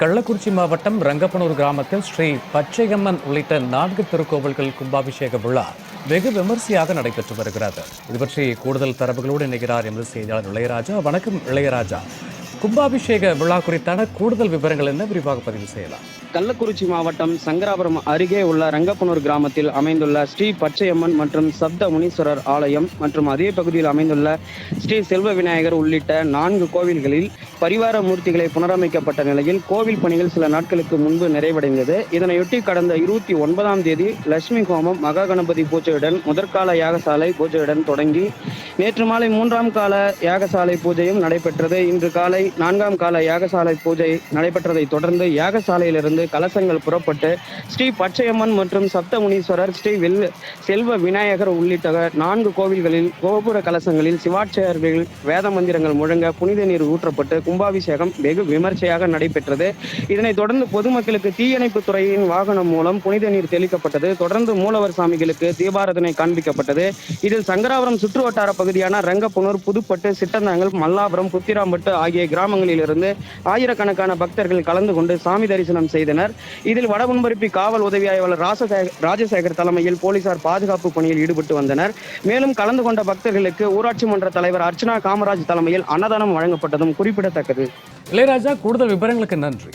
கள்ளக்குறிச்சி மாவட்டம் ரங்கப்பனூர் கிராமத்தில் ஸ்ரீ பச்சையம்மன் உள்ளிட்ட நான்கு திருக்கோவில்கள் கும்பாபிஷேக விழா வெகு விமர்சையாக நடைபெற்று வருகிறது. இது பற்றி கூடுதல் தரவுகளோடு இணைகிறார் எமது செய்தியாளர் இளையராஜா. வணக்கம் இளையராஜா. கும்பாபிஷேக விழா குறித்தான கூடுதல் விவரங்கள் என்ன? விரிவாக பதிவு செய்யலாம். கள்ளக்குறிச்சி மாவட்டம் சங்கராபுரம் அருகே உள்ள ரங்கப்பனூர் கிராமத்தில் அமைந்துள்ள ஸ்ரீ பச்சையம்மன் மற்றும் சப்த முனீஸ்வரர் ஆலயம் மற்றும் அதே பகுதியில் அமைந்துள்ள ஸ்ரீ செல்வ விநாயகர் உள்ளிட்ட நான்கு கோவில்களில் பரிவார மூர்த்திகளை புனரமைக்கப்பட்ட நிலையில் கோவில் பணிகள் சில நாட்களுக்கு முன்பு நிறைவடைந்தது. இதனையொட்டி கடந்த இருபத்தி ஒன்பதாம் தேதி லட்சுமி ஹோமம் மகா கணபதி பூஜையுடன் முதற்கால யாகசாலை பூஜையுடன் தொடங்கி நேற்று மாலை மூன்றாம் கால யாகசாலை பூஜையும் நடைபெற்றது. இன்று காலை நான்காம் கால யாகசாலை பூஜை நடைபெற்றதை தொடர்ந்து யாகசாலையிலிருந்து கலசங்கள் புறப்பட்டு ஸ்ரீ பச்சையம்மன் மற்றும் சப்தமுனீஸ்வரர் ஸ்ரீ வெல் செல்வ விநாயகர் உள்ளிட்ட நான்கு கோவில்களில் கோபுர கலசங்களில் சிவாட்சியர்கள் வேத மந்திரங்கள் முழங்க புனித நீர் ஊற்றப்பட்டு கும்பாபிஷேகம் வெகு விமர்சையாக நடைபெற்றது. இதனைத் தொடர்ந்து பொதுமக்களுக்கு தீயணைப்பு துறையின் வாகனம் மூலம் புனித நீர் தெளிக்கப்பட்டது. தொடர்ந்து மூலவர் சாமிகளுக்கு தீபாரதனை காண்பிக்கப்பட்டது. இதில் சங்கராபுரம் சுற்றுவட்டார பகுதியான ரங்கப்புனூர் புதுப்பட்டு சிட்டந்தாங்கல் மல்லாபுரம் புத்திராம்பட்டு ஆகிய கிராமங்களிலிருந்து ஆயிரக்கணக்கான பக்தர்கள் கலந்து கொண்டு சாமி தரிசனம் செய்தனர். இதில் வடமுன்பருப்பி காவல் உதவி ஆய்வாளர் ராஜசேகர் தலைமையில் போலீசார் பாதுகாப்பு பணியில் ஈடுபட்டு வந்தனர். மேலும் கலந்து கொண்ட பக்தர்களுக்கு ஊராட்சி மன்ற தலைவர் அர்ச்சனா காமராஜ் தலைமையில் அன்னதானம் வழங்கப்பட்டதும் குறிப்பிடத்தக்கது இளையராஜா கூடுதல் விவரங்களுக்கு நன்றி.